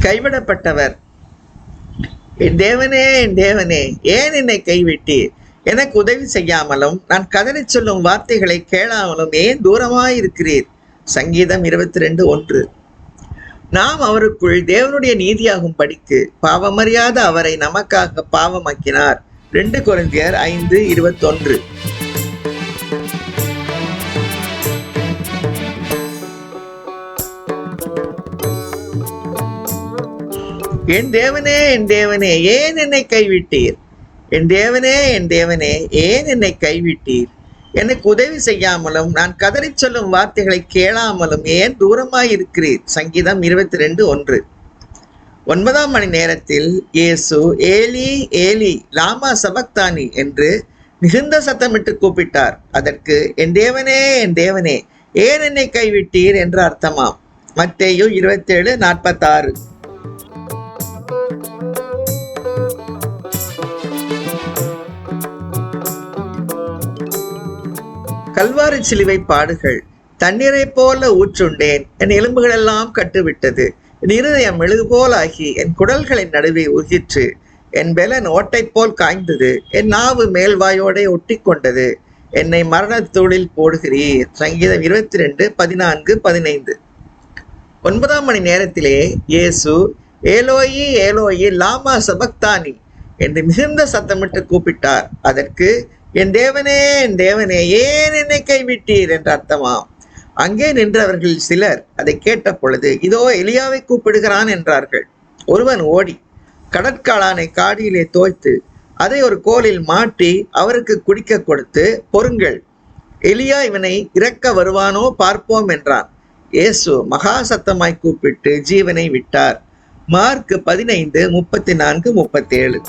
கைவிடப்பட்டவர். என் தேவனே என் தேவனே ஏன் என்னை கைவிட்டீர்? எனக்கு உதவி செய்யாமலும் நான் கதறி சொல்லும் வார்த்தைகளை கேளாமலும் ஏன் தூரமாய் இருக்கிறீர்? சங்கீதம் இருபத்தி ரெண்டு ஒன்று. நாம் அவருக்குள் தேவனுடைய நீதியாகும் படிக்கு பாவமறியாத அவரை நமக்காக பாவமாக்கினார். ரெண்டு கொரிந்தியர் ஐந்து இருபத்தொன்று. என் தேவனே என் தேவனே ஏன் என்னை கைவிட்டீர்? என் தேவனே என் தேவனே ஏன் என்னை கைவிட்டீர்? எனக்கு உதவி செய்யாமலும் நான் கதறிச் சொல்லும் வார்த்தைகளை கேளாமலும் ஏன் தூரமாய் இருக்கிறீர் சங்கீதம் இருபத்தி ரெண்டு ஒன்று. ஒன்பதாம் மணி நேரத்தில் இயேசு ஏலி ஏலி லாமா சபக்தானி என்று மிகுந்த சத்தமிட்டு கூப்பிட்டார். அதற்கு என் தேவனே என் தேவனே ஏன் என்னை கைவிட்டீர்? என்று அர்த்தமாம். மத்தேயு இருபத்தேழு நாற்பத்தாறு. கல்வாரி சிலுவை பாடுகள் தண்ணீரை போல ஊற்றுண்டேன் என் எலும்புகளெல்லாம் கட்டுவிட்டது என் இருதயம் மெழுகு போலாகி என் குடல்களின் நடுவே உருகிற்று என் பெலன் ஓட்டை போல் காய்ந்தது என் நாவு மேல்வாயோடே ஒட்டி கொண்டது என்னை தூளில் போடுகிறீர். சங்கீதம் இருபத்தி ரெண்டு பதினான்கு பதினைந்து. ஒன்பதாம் மணி நேரத்திலே இயேசு ஏலோயி ஏலோயி லாமா சபக்தானி என்று மிகுந்த சத்தமிட்டு கூப்பிட்டார். அதற்கு என் தேவனே என் தேவனே ஏன் என்னை கைவிட்டீர் என்று அர்த்தமாம் அங்கே நின்றவர்கள் சிலர் அதை கேட்ட பொழுது இதோ எலியாவை கூப்பிடுகிறான் என்றார்கள். ஒருவன் ஓடி கடற்காளானை காடியிலே தோய்த்து அதை ஒரு கோலில் மாட்டி அவருக்கு குடிக்க கொடுத்து பொறுங்கள் எலியா இவனை இறக்க வருவானோ பார்ப்போம் என்றான். இயேசு மகா சத்தமாய் கூப்பிட்டு ஜீவனை விட்டார். மார்க் பதினைந்து முப்பத்தி நான்கு முப்பத்தேழு.